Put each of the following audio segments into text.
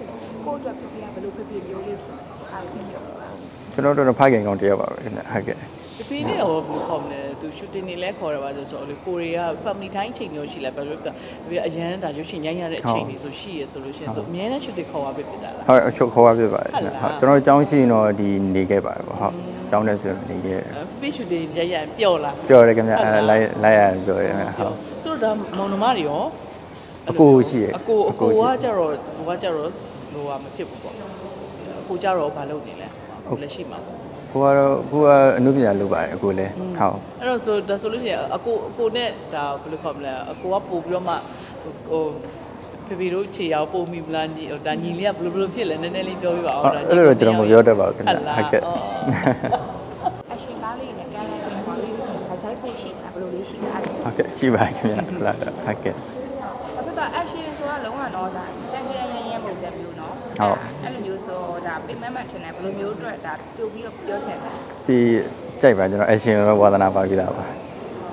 ချင်တယ်ကိုယ့်အတွက်ဖေဖေကဘယ်လိုဖေဖေမျိုးလေးဖြစ်အားဖြစ်ပြောပါကျွန်တော်တို့တော့ဖိုက်ခင်ကောင်းတယောက်ပါပဲခင်ဗျဟုတ်ကဲ့ဒီဖေးနဲ့ဟောဘယ်လိုခေါ်မလဲသူ shooting နေလဲခေါ်ရပါဆိုဆိုလေကိုရီးယား family time ချိန်မျိုးရှိလဲဘာလို့လဲဆိုတော့အရန်ဒါရုပ်ရှင်ရိုက်ရတဲ့အချိန်တွေဆိုရှိရဆိုလို့ရှိရင်သူအများနဲ့ shooting ခေါ်ရပြဖြစ်တာလားဟုတ်အချုပ်ခေါ်ရပြပါတယ်ခင်ဗျဟုဟုတ်တ်လားကျွန်တော်တို့အကြောင်းရှိရင်တော့ဒီနေခဲ့ပါတယ်ပေါ့ဟုတ်အကြောင်းနဲ့ဆိုရင်နေခဲ့တယ်ဖေး shooting ရိုက်ရရင်ပျော်လားပြောရတယ်ခင်ဗျဟုတ်လားအဲလိုက်လိုက်ရတယ်ပြောရတယ်ခင်ဗျဟုတ်ဆိုတော့ဒါမောင်နှမတွေရောအကိုရှိရဲ့အကိုအအကိုကိုရှိကကြတော့ဟိုကကြတော့ ဟိုကမဖြစ်ဘူးပေါ့အကိုကြတော့ဘာလုပ်နေလဲဟိုလက်ရှိမှာပေါ့ကိုကတော့ကိုကအနုပညာလုပ်ပါတယ်အကိုလည်းဟုတ်အဲ့တော့ဆိုဒါဆိုလို့ရှိရင်အကိုအကိုနဲ့ဒါဘယ်လိုခေါ်မလဲအကိုကပို့ပြီးတော့မှဟိုဖေဖေတို့ခြေရောက်ပို့မိမလားညီဟိုဒါညီလေးကဘယ်လိုဘယ်လိုဖြစ်လဲနည်းနည်းလေးပြောပြပါဦးဟုတ်အဲ့လိုတော့ကျွန်တော်မပြောတတ်ပါဘူးခင်ဗျဟုတ်လားဟုတ်ကဲ့အော်အရှင်ကားလေးနဲ့ကန်လိုက်ပြီးပါလေးဒါဆိုင်ဖို့ရှိတာဘယ်လိုလေးရှိတာအဲ့ဟုတ်ကဲ့ရှိပါတယ်ခင်ဗျဟုတ်လားဟုတ်ကဲ့ ဆိုတော့အရှင်ဆိုတာလုံးဝတော့ဒါစံစံရရရပုံစံမျိုးเนาะ ဟုတ် အဲ့လိုမျိုးဆိုဒါပိမတ်မတ်ထင်တယ်ဘယ်လိုမျိုးအတွက်ဒါကြိုပြီးတော့ပြောစင်တယ် ဒီကြိုက်ပါကျွန်တော်အရှင်ရောဝါသနာပါပြီးသားပါ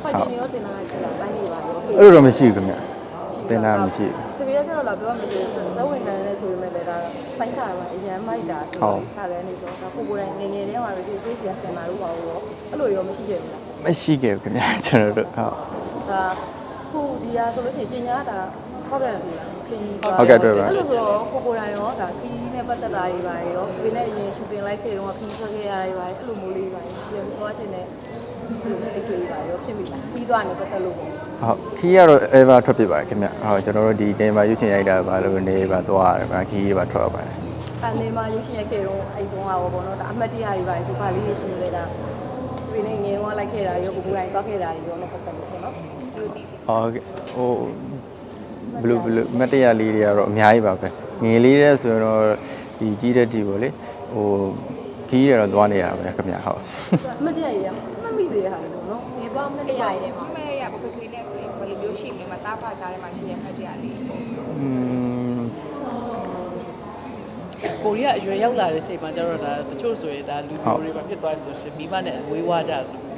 ဖိုက်တင်ရောတင်တာရှိလားတိုင်းပြည်ပါရော အဲ့လိုတော့မရှိဘူးခင်ဗျတင်တာမရှိဘူး ဖေဖေကကျတော့လာပြောမှဆိုဇဝင်ခံနေဆိုပေမဲ့လည်းဒါတိုင်းချရပါအရင်မိုက်တာဆိုတော့ခြာခဲနေဆိုတော့ကိုကိုယ်တိုင်ငငယ်လေးမှာပဲဒီဖေးစီကတင်လာလို့ပါဘူးရောအဲ့လိုရောမရှိခဲ့ဘူးလား မရှိခဲ့ဘူးခင်ဗျကျွန်တော်တို့ဟုတ် ဒါခုဒီဟာဆိုလို့ရှိရင်ကျင်ညာတာ ဖောက်ပြန်ပြီခီးဟုတ်ကဲ့တွေ့ပါအဲ့လိုဆိုတော့ကိုကိုယ်တိုင်ရောဒါခီးနဲ့ပတ်သက်တာတွေပါရောဖေနဲ့အရင်ရှူတင်လိုက်ခဲ့တော့ခီးထွက်ခဲ့ရတာတွေပါအဲ့လိုမျိုးလေးပါပြန်သွားခြင်းနဲ့စိတ်ကလေးပါရောဖြစ်မိလားပြီးသွားနေပတ်သက်လို့ပေါ့ဟုတ်ခီးကတော့ ever ထွက်ဖြစ်ပါတယ်ခင်ဗျဟုတ်ကျွန်တော်တို့ဒီတင်မှာရွှေ့ချင်ရိုက်တာပါလို့နေပါသွားရတယ်ဗျခီးတွေပါထွက်ပါတယ်အနေမှာရုပ်ရှင်ရိုက်ခဲ့တော့အဲ့တုန်းကဘောပေါ့နော်ဒါအမှတ်တရတွေပါဆိုပါလေးရှိနေလေဒါဒီနေ့ငယ်တော့လိုက်ခဲ့တာရောကိုကိုယ်တိုင်သွားခဲ့တာရောတော့ပတ်သက်လို့ပေါ့နော်လူကြည့်ဟုတ်ကဲ့ဟို ဘယ်လိုဘယ်လိုမတ်တရလေးတွေကတော့အများကြီးပါပဲငယ်လေးတဲ့ဆိုရင်တော့ဒီကြီးတဲ့တီပေါ့လေဟိုခီးတွေတော့သွားနေရပါပဲခင်ဗျဟုတ်အမှတ်တရရမမိစေရဟာလေပေါ့နော်ဒီဘောင်းမမတရရရရတယ်မမေရပပဖေးနဲ့ဆိုရင်ဘယ်လိုမျိုးရှိမလဲမသားဖားကြားထဲမှာရှိရမှတ်တရလေး ကိုရီးယားအရွယ်ရောက်လာတဲ့ချိန်မှာကျတော့ဒါတချို့ဆိုရင်ဒါလူမျိုးတွေပါဖြစ်သွားဆိုရှင်မိဘနဲ့ဝေးဝါးကြ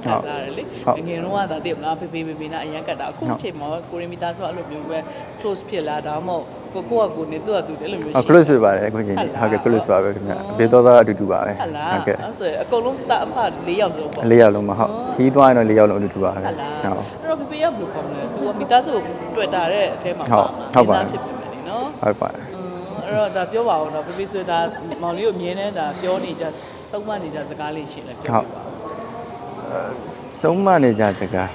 ခံစားရတယ်လေငယ်တော့ကဒါတည်မလားဖေဖေမေမေနဲ့အရန်ကတ်တာအခုချိန်မှာကိုရီးမီသားဆိုအဲ့လိုမျိုးပဲ close ဖြစ်လာဒါမှမဟုတ်ကိုကိုကကိုနေသူ့အတူအဲ့လိုမျိုးဟုတ် close ဖြစ်ပါတယ်အခုချိန်ကြီးဟုတ်ကဲ့ close ပါပဲခင်ဗျဘေးတော်သားအတူတူပါပဲဟုတ်လားဟုတ်ကဲ့အဲ့ဆိုရင်အကုန်လုံးတာအဖ၄ယောက်လုံးပေါ့လေးယောက်လုံးမဟုတ်ခီးသွားရင်တော့လေးယောက်လုံးအတူတူပါပဲဟုတ်လားဟုတ်အဲ့တော့ဖေဖေကဘယ်လိုကောင်းလဲသူကမိသားစုကိုတွေ့တာတဲ့အထဲမှာဟုတ်ဟုတ်ပါတယ်ဖြစ်ပြီမယ်နော်ဟုတ်ပါတယ် အဲ့တော့ဒါပြောပါဦးတော့ဖေဖေဆိုတာမောင်လေးကိုမြင်နေတာပြောနေကြသုံးမနေကြစကားလေးရှိလဲပြောပြပါဦးဆုံးမနေကြစကား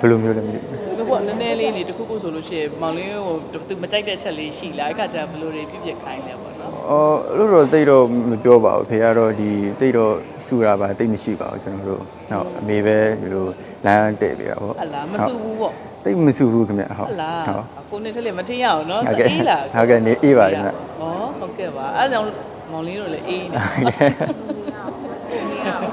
ဘယ်လိုမျိုးလဲမသိဘူးဒီဘောနည်းနည်းလေးနေတခုခုဆိုလို့ရှိရင်မောင်လေးကိုသူမကြိုက်တဲ့ချက်လေးရှိလားအခါကျဘယ်လိုတွေပြည့်ပြည့်ခိုင်းလဲပေါ့နော်အော်အဲ့လိုတော့တိတ်တော့မပြောပါဘူးဖေကတော့ဒီတိတ်တော့ စူတာပါတိတ်မရှိပါဘူးကျွန်တော်တို့ဟုတ်အမေပဲဒီလိုလမ်းတဲ့ပြတာပေါ့ဟတ်လားမဆူဘူးပေါ့တိတ်မစူဘူးခင်ဗျဟုတ်ဟတ်လားဟုတ်ကိုနေထက်လေးမထင်ရအောင်နော်ဟုတ်ကဲ့အေးလားဟုတ်ကဲ့နေအေးပါခင်ဗျဩဟုတ်ကဲ့ပါအဲ့ဒါကြောင့်မောင်လေးတို့လည်းအေးနေ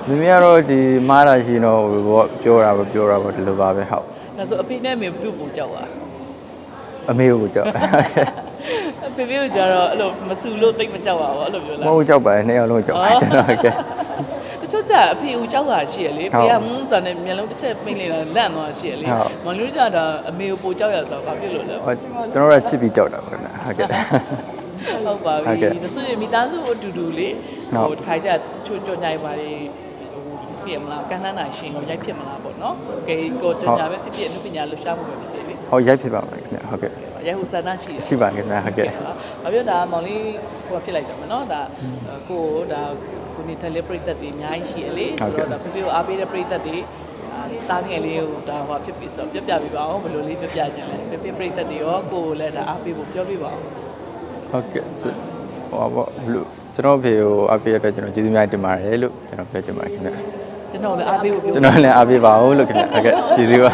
မမေကတော့ဒီမားတာရှိရင်တော့ဟိုဘောပြောတာပဲပြောတာပဲဒီလိုပါပဲဟုတ်ဒါဆိုအဖေနဲ့အမေဘုသူ့ပူကြောက်ပါအမေကိုကြောက်အဖေဖေကကြတော့အဲ့လိုမဆူလို့တိတ်မကြောက်ပါဘူးအဲ့လိုပြောမလားဟုတ်ကြောက်ပါတယ်နှစ်ယောက်လုံးကြောက်ပါတယ်ကျွန်တော်ဟုတ်ကဲ့တချို့ ကြအဖေဦးကြောက်တာရှိရလေဟုတ်ဖေကမင်းတန်နဲ့မျက်လုံးတစ်ချက်ပိတ်နေတာလန့်သွားရှိရလေဟုတ်မောင်လေးတို့ကြတာအမေကိုပူကြောက်ရဆိုတော့ဘာဖြစ်လို့လဲဟောကျွန်တော်တို့ကချစ်ပြီးကြောက်တာပါခင်ဗျဟုတ်ကဲ့ဟုတ်ပါဟုတ်ပြီကဲ့ဒါဆိုရင်မိသားစုအတူတူလေဟုတ်ဟိုတစ်ခါကျတချို့ကြော်ညာပါလေဟိုဖြစ်မလားကန်းလှမ်းတာရှင်ကိုရိုက်ဖြစ်မလားပေါ့နော်ကဲကိုကြော်ညာပဲဖြစ်ဖြစ်အမှုပညာလှူရှားမှုပဲဖြစ်ဖြစ်လေဟောရိုက်ဖြစ်ပါမယ်ခင်ဗျဟုတ်ကဲ့ရိုက်ဟိုဆန္ဒရှိတယ်ရှိပါခင်ဗျဟုတ်ကဲ့။ဘာပြောဒါမောင်လေးဟိုဖြစ်လိုက်တယ်မနော်ဒါကိုကိုဒါ ကိုနေတယ်လေပြိသက်တွေအများကြီးရှိရလေဆိုတော့ဒါဖေဖေကိုအားပေးတဲ့ပြိသက်တွေစားငယ်လေးကိုဒါဟိုဖြစ်ပြီဆိုတော့ပြပြပေးပါအောင်ဘယ်လိုလေးပြပြခြင်းလဲဖေဖေပြိသက်တွေရောကိုကိုလည်းဒါအားပေးဖို့ပြောပြပါအောင်ဟုတ်ကဲ့ဟိုပါဘောဘလို့ကျွန်တော်ဖေကိုအပေးရတဲ့ကျွန်တော်ကျေးဇူးများတင်ပါတယ်လို့ကျွန်တော်ပြောချင်ပါတယ်ခင်ဗျကျွန်တော်လည်းအားပေးဖို့ပြောကျွန်တော်လည်းအပေးပါဦးလို့ခင်ဗျဟုတ်ကဲ့ကျေးဇူးပါ